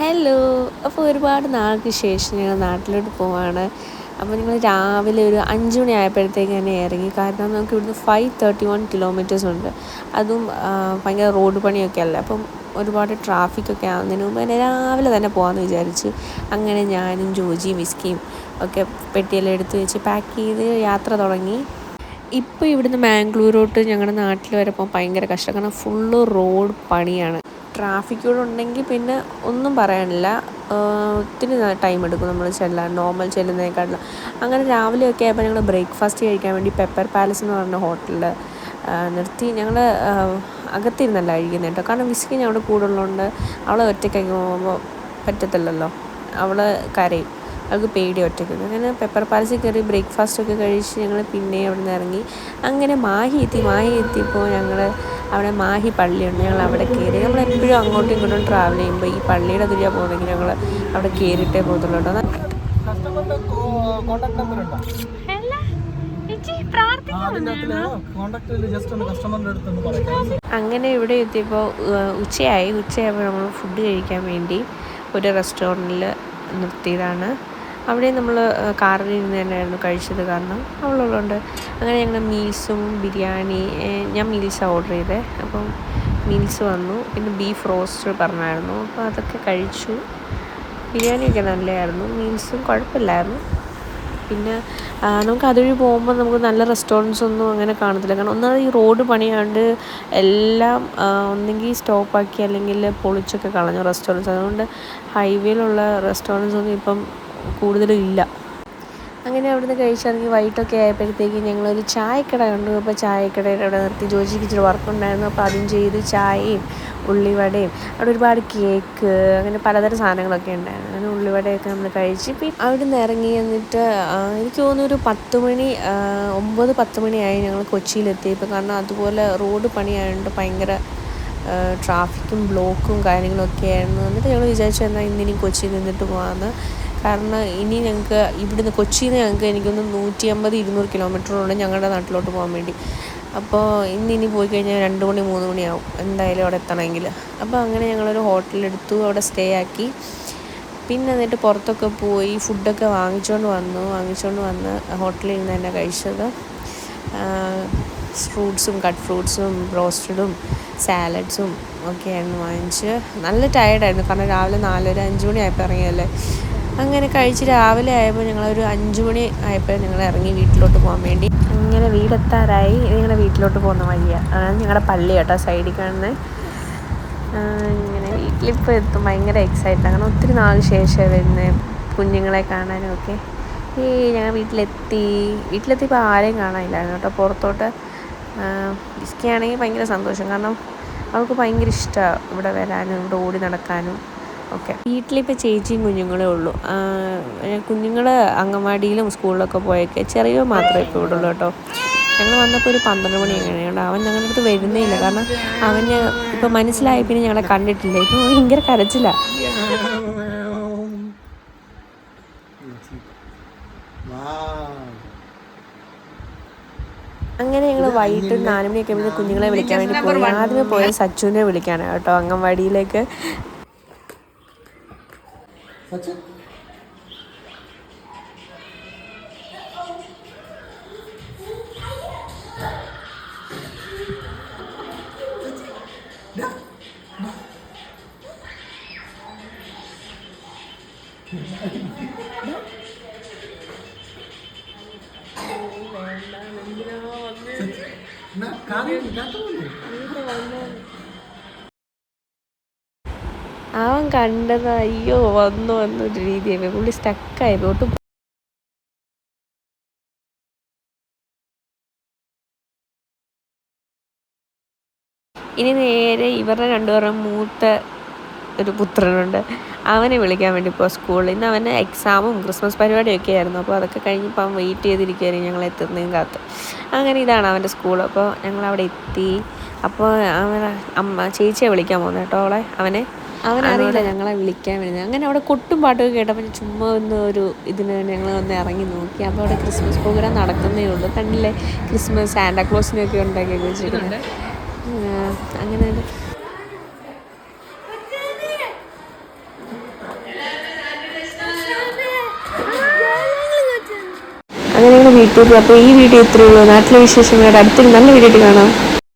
Hello അപ്പോൾ ഒരുപാട് നാൾക്ക് ശേഷം ഞങ്ങൾ നാട്ടിലോട്ട് പോവാണ്. അപ്പോൾ ഞങ്ങൾ രാവിലെ ഒരു അഞ്ച് മണി ആയപ്പോഴത്തേക്ക് തന്നെ ഇറങ്ങി. കാരണം നമുക്ക് ഇവിടുന്ന് ഫൈവ് തേർട്ടി വൺ കിലോമീറ്റേഴ്സ് ഉണ്ട്. അതും ഭയങ്കര റോഡ് പണിയൊക്കെ അല്ലേ? അപ്പം ഒരുപാട് ട്രാഫിക്കൊക്കെ ആവുന്നതിന് മുമ്പ് തന്നെ രാവിലെ തന്നെ പോകാമെന്ന് വിചാരിച്ച് അങ്ങനെ ഞാനും ജോജിയും വിസ്കിയും ഒക്കെ പെട്ടിയെല്ലാം എടുത്ത് വെച്ച് പാക്ക് ചെയ്ത് യാത്ര തുടങ്ങി. ഇപ്പോൾ ഇവിടുന്ന് മാംഗ്ലൂരോട്ട് ഞങ്ങളുടെ നാട്ടിൽ വരെ പോകാൻ ഭയങ്കര കഷ്ടം. കാരണം ഫുള്ള് റോഡ് പണിയാണ്. ട്രാഫിക് കൂടെ ഉണ്ടെങ്കിൽ പിന്നെ ഒന്നും പറയാനില്ല. ഒത്തിരി ടൈം എടുക്കും നമ്മൾ ചെല്ലാൻ. നോർമൽ ചെല്ലുന്നതിനേക്കാട്ടിലും. അങ്ങനെ രാവിലെയൊക്കെ ആയപ്പോൾ ഞങ്ങൾ ബ്രേക്ക്ഫാസ്റ്റ് കഴിക്കാൻ വേണ്ടി പെപ്പർ പാലസ് എന്ന് പറഞ്ഞ ഹോട്ടലിൽ നിർത്തി. ഞങ്ങൾ അകത്തിരുന്നല്ല കഴിക്കുന്നത് കേട്ടോ കാരണം വിസ്കി ഞങ്ങളുടെ കൂടെ ഉള്ളതുകൊണ്ട് അവളെ ഒറ്റയ്ക്ക് പോകുമ്പോൾ പറ്റത്തില്ലല്ലോ. അവൾ കരയും. അവൾക്ക് പേടി ഒറ്റയ്ക്ക് അങ്ങനെ പെപ്പർ പാലസിൽ കയറി ബ്രേക്ക്ഫാസ്റ്റ് ഒക്കെ കഴിച്ച് ഞങ്ങൾ പിന്നെ അവിടെ നിന്ന് ഇറങ്ങി. അങ്ങനെ മാഹി എത്തി മാഹി എത്തിയപ്പോൾ ഞങ്ങൾ അവിടെ മാഹി പള്ളിയുണ്ട്. ഞങ്ങൾ അവിടെ കയറി. നമ്മൾ എപ്പോഴും അങ്ങോട്ടും ഇങ്ങോട്ടും ട്രാവൽ ചെയ്യുമ്പോൾ ഈ പള്ളിയുടെ ദുരിയാ പോകുന്നെങ്കിൽ ഞങ്ങൾ അവിടെ കയറിയിട്ടേ പോകത്തുള്ളൂ കേട്ടോ. അങ്ങനെ ഇവിടെ എത്തിയപ്പോൾ ഉച്ചയായി. ഉച്ചയായപ്പോൾ നമ്മൾ ഫുഡ് കഴിക്കാൻ വേണ്ടി ഒരു റെസ്റ്റോറന്റിൽ നിർത്തിയതാണ്. അവിടെ നമ്മൾ കാറിൽ ഇരുന്ന് തന്നെയായിരുന്നു കഴിച്ചത് കാരണം അവളുള്ളതുകൊണ്ട്. അങ്ങനെ ഞങ്ങൾ മീൽസും ബിരിയാണി ഞാൻ മീൽസാണ് ഓർഡർ ചെയ്തത് അപ്പം മീൽസ് വന്നു. പിന്നെ ബീഫ് റോസ്റ്റ് പറഞ്ഞായിരുന്നു. അപ്പോൾ അതൊക്കെ കഴിച്ചു. ബിരിയാണിയൊക്കെ നല്ലതായിരുന്നു. മീൽസും കുഴപ്പമില്ലായിരുന്നു. പിന്നെ നമുക്ക് അതുവഴി പോകുമ്പോൾ നമുക്ക് നല്ല റെസ്റ്റോറന്റ്സ് ഒന്നും അങ്ങനെ കാണത്തില്ല. കാരണം ഒന്നാമത് ഈ റോഡ് പണിയാണ്ട് എല്ലാം ഒന്നെങ്കിൽ സ്റ്റോപ്പാക്കി അല്ലെങ്കിൽ പൊളിച്ചൊക്കെ കളഞ്ഞു റെസ്റ്റോറന്റ്സ് അതുകൊണ്ട് ഹൈവേയിലുള്ള റെസ്റ്റോറന്റ്സ് ഒന്നും ഇപ്പം കൂടുതലും ഇല്ല അങ്ങനെ അവിടുന്ന് കഴിച്ചിറങ്ങി വൈകിട്ടൊക്കെ ആയപ്പോഴത്തേക്ക് ഞങ്ങളൊരു ചായക്കട കണ്ടു. അപ്പോൾ ചായക്കടയുടെ അവിടെ നിർത്തി ജോജിക്ക് ഇച്ചിരി വർക്കുണ്ടായിരുന്നു അപ്പോൾ അതും ചെയ്ത് ചായയും ഉള്ളിവടയും അവിടെ ഒരുപാട് കേക്ക് അങ്ങനെ പലതരം സാധനങ്ങളൊക്കെ ഉണ്ടായിരുന്നു. അങ്ങനെ ഉള്ളിവടയൊക്കെ നമ്മൾ കഴിച്ച് പിന്നെ അവിടെ ഇറങ്ങി എന്നിട്ട് എനിക്ക് തോന്നുന്നു ഒരു പത്ത് മണി ഒമ്പത് പത്ത് മണിയായി ഞങ്ങൾ കൊച്ചിയിലെത്തിയപ്പോൾ കാരണം അതുപോലെ റോഡ് പണിയായതുകൊണ്ട് ഭയങ്കര ട്രാഫിക്കും ബ്ലോക്കും കാര്യങ്ങളൊക്കെ ആയിരുന്നു. എന്നിട്ട് ഞങ്ങൾ വിചാരിച്ചു എന്നാൽ ഇന്നിനി കൊച്ചിയിൽ നിന്നിട്ട് പോകാമെന്ന് കാരണം ഇനി ഞങ്ങൾക്ക് ഇവിടുന്ന് കൊച്ചിയിൽ നിന്ന് ഞങ്ങൾക്ക് എനിക്കൊന്ന് നൂറ്റി അമ്പത് ഇരുന്നൂറ് കിലോമീറ്ററുണ്ട് ഞങ്ങളുടെ നാട്ടിലോട്ട് പോകാൻ വേണ്ടി. അപ്പോൾ ഇന്ന് ഇനി പോയി കഴിഞ്ഞാൽ രണ്ട് മണി മൂന്ന് മണിയാവും. എന്തായാലും അവിടെ എത്തണമെങ്കിൽ. അപ്പോൾ അങ്ങനെ ഞങ്ങളൊരു ഹോട്ടലെടുത്തു അവിടെ സ്റ്റേ ആക്കി. പിന്നെ എന്നിട്ട് പുറത്തൊക്കെ പോയി ഫുഡൊക്കെ വാങ്ങിച്ചുകൊണ്ട് വന്നു വാങ്ങിച്ചുകൊണ്ട് വന്ന് ഹോട്ടലിൽ നിന്ന് തന്നെ കഴിച്ചത്. ഫ്രൂട്ട്സും കട്ട് ഫ്രൂട്ട്സും റോസ്റ്റഡും സാലഡ്സും ഒക്കെയായിരുന്നു വാങ്ങിച്ച്. നല്ല ടയർഡായിരുന്നു കാരണം രാവിലെ നാലര അഞ്ച് മണി ആയപ്പോൾ ഇറങ്ങിയല്ലേ അങ്ങനെ കഴിച്ച് രാവിലെ ആയപ്പോൾ ഞങ്ങളൊരു അഞ്ചു മണി ആയപ്പോൾ ഞങ്ങൾ ഇറങ്ങി വീട്ടിലോട്ട് പോകാൻ വേണ്ടി. അങ്ങനെ വീടെത്താറായി. ഞങ്ങളുടെ വീട്ടിലോട്ട് പോകുന്ന വഴിയാണ് അതാണ് ഞങ്ങളുടെ പള്ളി കേട്ടോ സൈഡിൽ കാണുന്നത് ഇങ്ങനെ വീട്ടിലിപ്പോൾ എത്തും. ഭയങ്കര എക്സൈറ്റ് അങ്ങനെ ഒത്തിരി നാൾ ശേഷം വരുന്നത് കുഞ്ഞുങ്ങളെ കാണാനും ഒക്കെ ഈ ഞങ്ങൾ വീട്ടിലെത്തി. വീട്ടിലെത്തിയപ്പോൾ ആരെയും കാണാനില്ലായിരുന്നു കേട്ടോ. പുറത്തോട്ട് ഇസ്കയാണെങ്കിൽ ഭയങ്കര സന്തോഷം. കാരണം അവൾക്ക് ഭയങ്കര ഇഷ്ടമാണ് ഇവിടെ വരാനും ഇവിടെ ഓടി നടക്കാനും. ഒക്കെ വീട്ടിലിപ്പോൾ ചേച്ചിയും കുഞ്ഞുങ്ങളേ ഉള്ളൂ. കുഞ്ഞുങ്ങൾ അങ്കൻവാടിയിലും സ്കൂളിലൊക്കെ പോയൊക്കെ ചെറിയ മാത്രമേ ഇപ്പോൾ ഇവിടെ ഉള്ളൂ കേട്ടോ. ഞങ്ങൾ വന്നപ്പോൾ ഒരു പന്ത്രണ്ട് മണി എങ്ങനെയുണ്ട് അവൻ ഞങ്ങളുടെ അടുത്ത് വരുന്നേ ഇല്ല. കാരണം അവന് ഇപ്പോൾ മനസ്സിലായി പിന്നെ ഞങ്ങളെ കണ്ടിട്ടില്ല. ഇപ്പോൾ ഭയങ്കര കരച്ചിലാണ് അങ്ങനെ ഞങ്ങൾ വൈകിട്ട് നാലുമണിയൊക്കെ കുഞ്ഞുങ്ങളെ വിളിക്കാൻ വേണ്ടി പോയി. ആദ്യമേ പോയത് സച്ചുവിനെ വിളിക്കാനാണ് കേട്ടോ. അംഗൻവാടിയിലേക്ക് സച്ചിൻ അവൻ കണ്ടത് അയ്യോ വന്നു വന്നൊരു രീതിയായി പുള്ളി സ്റ്റക്കായി ഒട്ടും ഇനി നേരെ ഇവരുടെ രണ്ടുപേരും മൂത്ത ഒരു പുത്രനുണ്ട്. അവനെ വിളിക്കാൻ വേണ്ടി ഇപ്പോൾ സ്കൂളിൽ ഇന്ന് അവന് എക്സാമും ക്രിസ്മസ് പരിപാടിയൊക്കെ ആയിരുന്നു. അപ്പോൾ അതൊക്കെ കഴിഞ്ഞപ്പോൾ അവൻ വെയിറ്റ് ചെയ്തിരിക്കുകയായിരുന്നു ഞങ്ങൾ എത്തുന്നതിന് കാത്ത്. അങ്ങനെ ഇതാണ് അവന്റെ സ്കൂൾ അപ്പോൾ ഞങ്ങൾ അവിടെ എത്തി. അപ്പോൾ അവൻ അമ്മ ചേച്ചിയെ വിളിക്കാൻ പോകുന്നത് കേട്ടോ അവളെ. അവനെ അവനറിയില്ല ഞങ്ങളെ വിളിക്കാൻ വരുന്നത്. അങ്ങനെ അവിടെ കൊട്ടും പാട്ടൊക്കെ കേട്ടപ്പോൾ ചുമ്മാ ഒന്ന് ഒരു ഇതിന് ഞങ്ങൾ ഒന്ന് ഇറങ്ങി നോക്കി. അപ്പോൾ അവിടെ ക്രിസ്മസ് പ്രോഗ്രാം നടക്കുന്നേ ഉള്ളൂ. കണ്ടില്ലേ? ക്രിസ്മസ് സാന്റാക്ലോസിനൊക്കെ ഉണ്ടാക്കി വെച്ചിരിക്കുന്നത്. അങ്ങനെ അങ്ങനെയാണ് വീട്ടിൽ അപ്പോൾ ഈ വീഡിയോ ഇത്രയേ ഉള്ളൂ. നാട്ടിലെ വിശേഷങ്ങളുടെ അടുത്തൊരു നല്ല വീഡിയോ കാണാം.